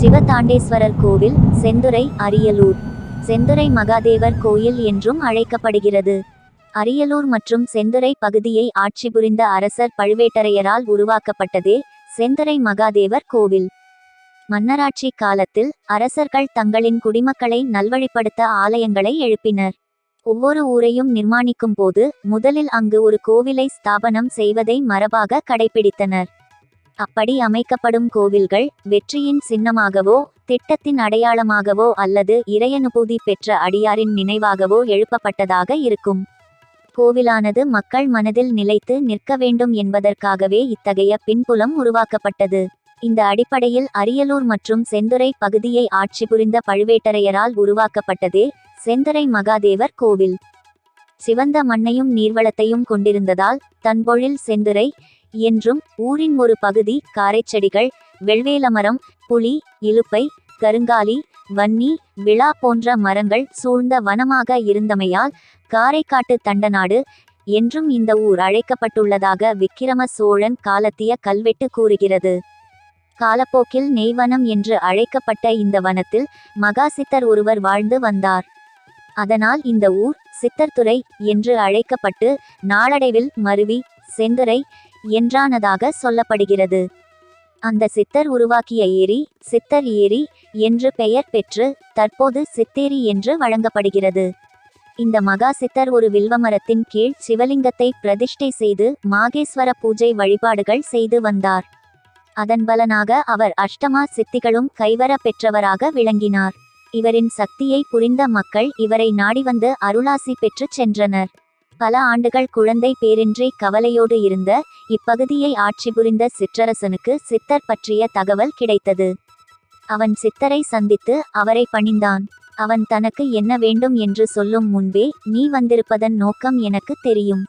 சிவதாண்டேஸ்வரர் கோவில் செந்துறை அரியலூர். செந்துறை மகாதேவர் கோயில் என்றும் அழைக்கப்படுகிறது. அரியலூர் மற்றும் செந்துறை பகுதியை ஆட்சி புரிந்த அரசர் பழுவேட்டரையரால் உருவாக்கப்பட்டதே செந்துறை மகாதேவர் கோவில். மன்னராட்சி காலத்தில் அரசர்கள் தங்களின் குடிமக்களை நல்வழிப்படுத்த ஆலயங்களை எழுப்பினர். ஒவ்வொரு ஊரையும் நிர்மாணிக்கும் போது முதலில் அங்கு ஒரு கோவிலை ஸ்தாபனம் செய்வதை மரபாக கடைபிடித்தனர். அப்படி அமைக்கப்படும் கோவில்கள் வெற்றியின் சின்னமாகவோ திட்டத்தின் அடையாளமாகவோ அல்லது இறையனுபூதி பெற்ற அடியாரின் நினைவாகவோ எழுப்பப்பட்டதாக இருக்கும். கோவிலானது மக்கள் மனதில் நிலைத்து நிற்க வேண்டும் என்பதற்காகவே இத்தகைய பின்புலம் உருவாக்கப்பட்டது. இந்த அடிப்படையில் அரியலூர் மற்றும் செந்துறை பகுதியை ஆட்சி புரிந்த பழுவேட்டரையரால் உருவாக்கப்பட்டதே செந்துறை மகாதேவர் கோவில். சிவந்த மண்ணையும் நீர்வளத்தையும் கொண்டிருந்ததால் தன்பொழில் செந்துறை என்றும் ஊரின் ஒரு பகுதி காரைச்செடிகள் வெள்வேலமரம் புலி இலுப்பை கருங்காலி வன்னி விழா போன்ற மரங்கள் சூழ்ந்த வனமாக இருந்தமையால் காரைக்காட்டு தண்டநாடு என்றும் இந்த ஊர் அழைக்கப்பட்டுள்ளதாக விக்கிரம சோழன் காலத்திய கல்வெட்டு கூறுகிறது. காலப்போக்கில் நெய்வனம் என்று அழைக்கப்பட்ட இந்த வனத்தில் மகாசித்தர் ஒருவர் வாழ்ந்து வந்தார். அதனால் இந்த ஊர் சித்தர்துறை என்று அழைக்கப்பட்டு நாளடைவில் மருவி செந்துறை என்றானதாக சொல்லப்படுகிறது. அந்த சித்தர் உருவாக்கிய ஏரி சித்தர் ஏரி என்று பெயர் பெற்று தற்போது சித்தேரி என்று வழங்கப்படுகிறது. இந்த மகா சித்தர் ஒரு வில்வமரத்தின் கீழ் சிவலிங்கத்தை பிரதிஷ்டை செய்து மாகேஸ்வர பூஜை வழிபாடுகள் செய்து வந்தார். அதன் பலனாக அவர் அஷ்டமா சித்திகளும் கைவர பெற்றவராக விளங்கினார். இவரின் சக்தியை புரிந்த மக்கள் இவரை நாடி வந்து அருளாசி பெற்றுச் சென்றனர். பல ஆண்டுகள் குழந்தை பேரின்றி கவலையோடு இருந்த இப்பகுதியை ஆட்சி புரிந்த சிற்றரசனுக்கு சித்தர் பற்றிய தகவல் கிடைத்தது. அவன் சித்தரை சந்தித்து அவரை பணிந்தான். அவன் தனக்கு என்ன வேண்டும் என்று சொல்லும் முன்பே நீ வந்திருப்பதன் நோக்கம் எனக்கு தெரியும்.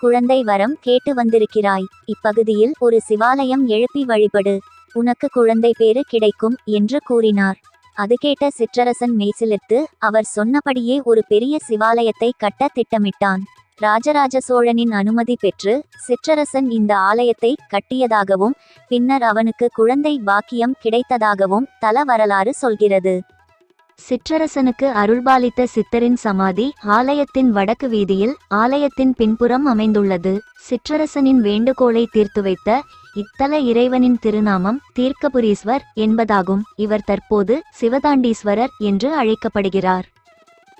குழந்தை வரம் கேட்டு வந்திருக்கிறாய். இப்பகுதியில் ஒரு சிவாலயம் எழுப்பி வழிபடு. உனக்கு குழந்தை பேறு கிடைக்கும் என்று கூறினார். அது கேட்ட சிற்றரசன் மெய்சிலிர்த்து அவர் சொன்னபடியே ஒரு பெரிய சிவாலயத்தை கட்ட திட்டமிட்டான். ராஜராஜ சோழனின் அனுமதி பெற்று சிற்றரசன் இந்த ஆலயத்தை கட்டியதாகவும் பின்னர் அவனுக்கு குழந்தை பாக்கியம் கிடைத்ததாகவும் தல வரலாறு சொல்கிறது. சிற்றரசனுக்கு அருள்பாலித்த சித்தரின் சமாதி ஆலயத்தின் வடக்கு வீதியில் ஆலயத்தின் பின்புறம் அமைந்துள்ளது. சிற்றரசனின் வேண்டுகோளை தீர்த்து வைத்த இத்தல இறைவனின் திருநாமம் தீர்க்கபுரீஸ்வர் என்பதாகும். இவர் தற்போது சிவதாண்டீஸ்வரர் என்று அழைக்கப்படுகிறார்.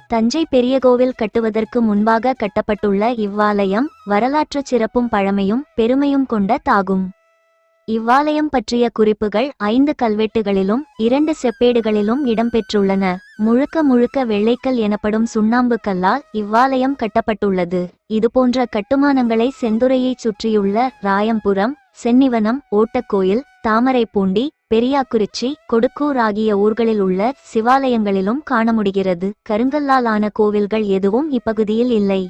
தஞ்சை பெரிய கோவில் கட்டுவதற்கு முன்பாக கட்டப்பட்டுள்ள இவ்வாலயம் வரலாற்று சிறப்பும் பழமையும் பெருமையும் கொண்ட தாகும். இவ்வாலயம் பற்றிய குறிப்புகள் ஐந்து கல்வெட்டுகளிலும் இரண்டு செப்பேடுகளிலும் இடம்பெற்றுள்ளன. முழுக்க முழுக்க வெள்ளைக்கல் எனப்படும் சுண்ணாம்பு கல்லால் இவ்வாலயம் கட்டப்பட்டுள்ளது. இதுபோன்ற கட்டுமானங்களை செந்துறையைச் சுற்றியுள்ள ராயம்புரம் சென்னிவனம் ஓட்டக்கோயில் தாமரைப்பூண்டி பெரியாக்குறிச்சி கொடுக்கூர் ஆகிய ஊர்களில் உள்ள சிவாலயங்களிலும் காண முடிகிறது கருங்கல்லால் ஆன கோவில்கள் எதுவும் இப்பகுதியில் இல்லை.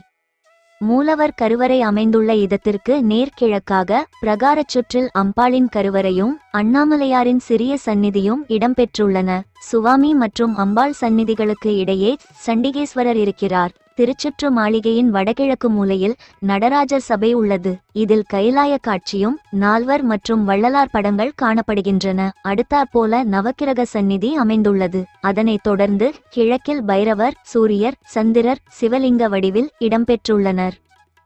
மூலவர் கருவறை அமைந்துள்ள இடத்திற்கு நேர்கிழக்காக பிரகாரச் சுற்றில் அம்பாளின் கருவறையும் அண்ணாமலையாரின் சிறிய சந்நிதியும் இடம்பெற்றுள்ளன. சுவாமி மற்றும் அம்பாள் சந்நிதிகளுக்கு இடையே சண்டிகேஸ்வரர் இருக்கிறார். திருச்சுற்று மாளிகையின் வடகிழக்கு மூலையில் நடராஜர் சபை உள்ளது. இதில் கைலாய காட்சியும் நால்வர் மற்றும் வள்ளலார் படங்கள் காணப்படுகின்றன. அடுத்தாற்போல நவக்கிரக சந்நிதி அமைந்துள்ளது. அதனைத் தொடர்ந்து கிழக்கில் பைரவர் சூரியர் சந்திரர் சிவலிங்க வடிவில் இடம்பெற்றுள்ளனர்.